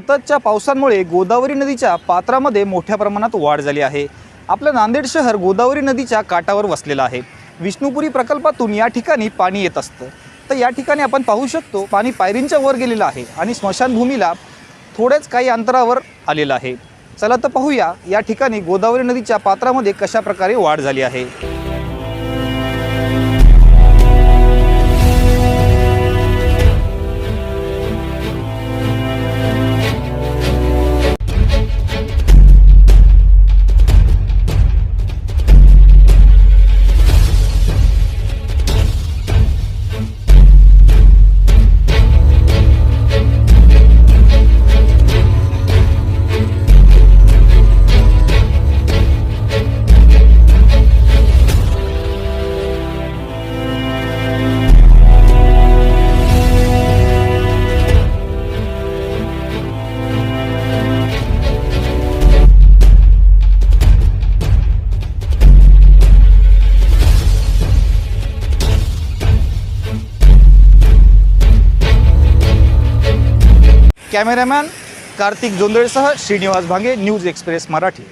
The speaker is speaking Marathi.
सततच्या पावसांमुळे गोदावरी नदीच्या पात्रामध्ये मोठ्या प्रमाणात वाढ झाली आहे. आपलं नांदेड शहर गोदावरी नदीच्या काठावर वसलेलं आहे. विष्णुपुरी प्रकल्पातून या ठिकाणी पाणी येत असतं. तर या ठिकाणी आपण पाहू शकतो पाणी पायरींच्या वर गेलेलं आहे आणि स्मशानभूमीला थोड्याच काही अंतरावर आलेलं आहे. चला तर पाहूया या ठिकाणी गोदावरी नदीच्या पात्रामध्ये कशा प्रकारे वाढ झाली आहे. कॅमेरामॅन कार्तिक जोंदळेसह श्रीनिवास भांगे न्यूज एक्सप्रेस मराठी.